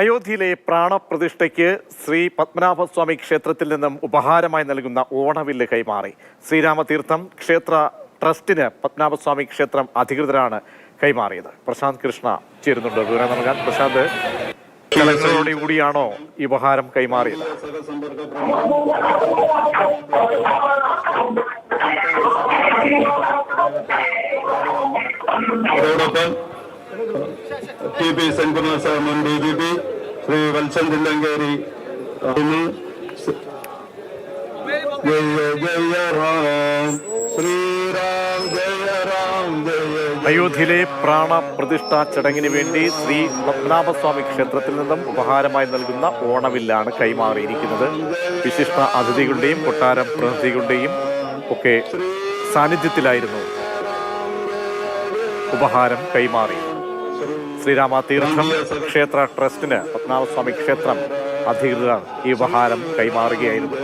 അയോധ്യയിലെ പ്രാണപ്രതിഷ്ഠയ്ക്ക് ശ്രീ പത്മനാഭസ്വാമി ക്ഷേത്രത്തിൽ നിന്നും ഉപഹാരമായി നൽകുന്ന ഓണവില്ല് കൈമാറി. ശ്രീരാമതീർത്ഥം ക്ഷേത്ര ട്രസ്റ്റിന് പത്മനാഭസ്വാമി ക്ഷേത്രം അധികൃതരാണ് കൈമാറിയത്. പ്രശാന്ത് കൃഷ്ണ ചേരുന്നുണ്ട്. വിവരം നൽകാൻ പ്രശാന്ത് കളക്ടറോടെ കൂടിയാണോ ഈ ഉപഹാരം കൈമാറിയത്? അതോടൊപ്പം ടി പി സെൻകുമാർ സാർ മുൻ D G P Shri Valsan Thillankeri അയോധ്യയിലെ പ്രാണപ്രതിഷ്ഠാ ചടങ്ങിന് വേണ്ടി ശ്രീ പത്മനാഭസ്വാമി ക്ഷേത്രത്തിൽ നിന്നും ഉപഹാരമായി നൽകുന്ന ഓണവില്ലാണ് കൈമാറിയിരിക്കുന്നത്. വിശിഷ്ട അതിഥികളുടെയും കൊട്ടാരം പ്രതിനിധികളുടെയും ഒക്കെ സാന്നിധ്യത്തിലായിരുന്നു ഉപഹാരം കൈമാറി. ശ്രീരാമ തീർത്ഥം ക്ഷേത്ര ട്രസ്റ്റിന് പത്മനാഭസ്വാമി ക്ഷേത്രം അധികൃതർ ഈ ഉപഹാരം കൈമാറുകയായിരുന്നു.